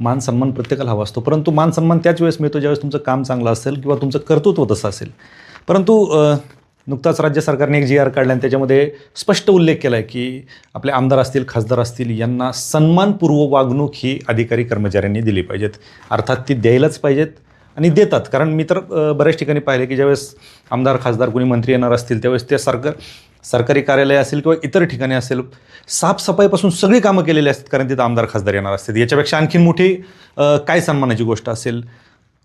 मान सन्मान प्रत्येकाला हवा असतो. परंतु मान सन्मान त्याच वेळेस मिळतो ज्यावेळेस तुमचं काम चांगलं असेल किंवा तुमचं कर्तृत्व तसं असेल. परंतु नुकताच राज्य सरकारने एक जी आर काढला आणि त्याच्यामध्ये स्पष्ट उल्लेख केला आहे की आपले आमदार असतील खासदार असतील यांना सन्मानपूर्व वागणूक ही अधिकारी कर्मचाऱ्यांनी दिली पाहिजेत. अर्थात ती द्यायलाच पाहिजेत आणि देतात. कारण मी तर बऱ्याच ठिकाणी पाहिले की ज्यावेळेस आमदार खासदार कोणी मंत्री येणार असतील त्यावेळेस त्या सरकार सरकारी कार्यालय असेल किंवा इतर ठिकाणी असेल साफसफाईपासून सगळी कामं केलेली असतात कारण तिथं आमदार खासदार येणार असतात. याच्यापेक्षा आणखीन मोठी काय सन्मानाची गोष्ट असेल?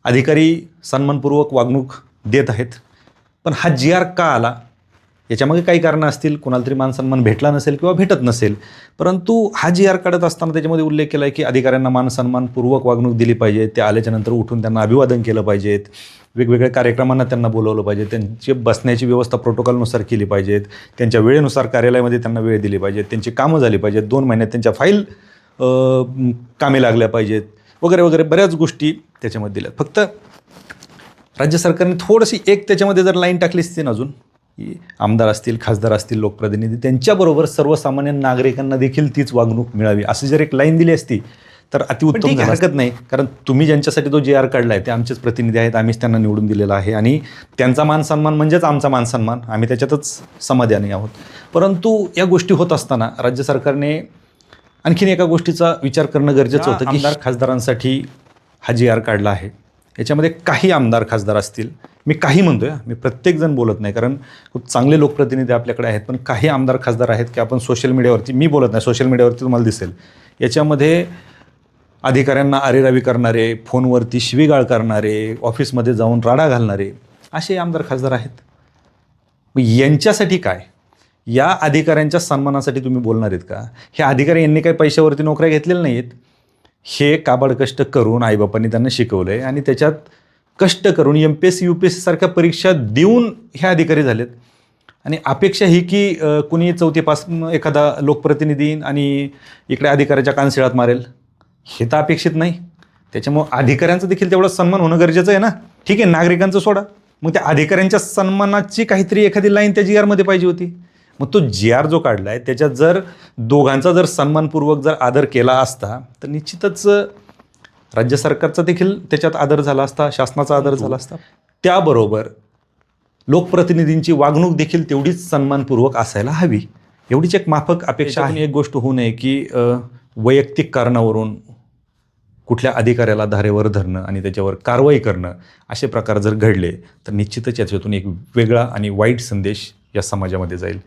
अधिकारी सन्मानपूर्वक वागणूक देत आहेत. पण हा जी आर का आला याच्यामागे काही कारणं असतील कुणाला तरी मानसन्मान भेटला नसेल किंवा भेटत नसेल. परंतु हा जी आर काढत असताना त्याच्यामध्ये उल्लेख केला आहे की अधिकाऱ्यांना मानसन्मानपूर्वक वागणूक दिली पाहिजे ते आल्याच्यानंतर उठून त्यांना अभिवादन केलं पाहिजेत वेगवेगळ्या कार्यक्रमांना त्यांना बोलवलं पाहिजे. त्यांची बसण्याची व्यवस्था प्रोटोकॉलनुसार केली पाहिजेत त्यांच्या वेळेनुसार कार्यालयामध्ये त्यांना वेळ दिली पाहिजे. त्यांची कामं झाली पाहिजेत. दोन महिन्यात त्यांच्या फाईल कामे लागल्या पाहिजेत. वगैरे वगैरे बऱ्याच गोष्टी त्याच्यामध्ये दिल्या फक्त राज्य सरकारने थोडीशी एक त्याच्यामध्ये जर लाईन टाकली असती ना अजून आमदार असतील खासदार असतील लोकप्रतिनिधी त्यांच्याबरोबर सर्वसामान्य नागरिकांना देखील तीच वागणूक मिळावी. अशी जर एक लाईन दिली असती तर अतिउत्तम हरकत नाही. कारण तुम्ही ज्यांच्यासाठी तो जे आर काढला आहे ते आमचेच प्रतिनिधी आहेत आम्हीच त्यांना निवडून दिलेला आहे. आणि त्यांचा मान सन्मान म्हणजेच आमचा मान सन्मान. आम्ही त्याच्यातच समाधानी आहोत. परंतु या गोष्टी होत असताना राज्य सरकारने आणखीन एका गोष्टीचा विचार करणं गरजेचं होतं की आमदार खासदारांसाठी हा जी आर काढला आहे याच्यामध्ये काही आमदार खासदार असतील. मी काही म्हणतोय मी प्रत्येकजण बोलत नाही कारण खूप चांगले लोकप्रतिनिधी आपल्याकडे आहेत पण काही आमदार खासदार आहेत की आपण सोशल मीडियावरती मी बोलत नाही सोशल मीडियावरती तुम्हाला दिसेल. याच्यामध्ये अधिकाऱ्यांना अरेरावी करणारे फोनवरती शिवीगाळ करणारे ऑफिसमध्ये जाऊन राडा घालणारे असे आमदार खासदार आहेत. मग यांच्यासाठी काय? या अधिकाऱ्यांच्या सन्मानासाठी तुम्ही बोलणार आहेत का? हे अधिकारी यांनी काही पैशावरती नोकऱ्या घेतलेल्या नाही आहेत हे काबाड कष्ट करून आईबापांनी त्यांना शिकवलं आहे आणि त्याच्यात कष्ट करून M P S C U P S सीसारख्या परीक्षा देऊन हे अधिकारी झालेत. आणि अपेक्षा ही की कुणी चौथीपासून एखादा लोकप्रतिनिधी येईन आणि इकडे अधिकाऱ्याच्या कानशिळात मारेल. हे तर अपेक्षित नाही. त्याच्यामुळं अधिकाऱ्यांचं देखील तेवढा सन्मान होणं गरजेचं आहे ना. ठीक आहे नागरिकांचं सोडा. मग त्या अधिकाऱ्यांच्या सन्मानाची काहीतरी एखादी लाईन त्या जी आरमध्ये पाहिजे होती. मग तो जी आर जो काढला आहे त्याच्यात जर दोघांचा जर सन्मानपूर्वक जर आदर केला असता तर निश्चितच राज्य सरकारचा देखील त्याच्यात आदर झाला असता शासनाचा आदर झाला असता. त्याबरोबर लोकप्रतिनिधींची वागणूक देखील तेवढीच सन्मानपूर्वक असायला हवी. एवढीच एक माफक अपेक्षा आहे. एक गोष्ट होऊ नये की वैयक्तिक कारणावरून कुठल्या अधिकाऱ्याला धारेवर धरणं आणि त्याच्यावर कारवाई करणं असे प्रकार जर घडले तर निश्चितच याच्यातून एक वेगळा आणि वाईट संदेश या समाजामध्ये जाईल.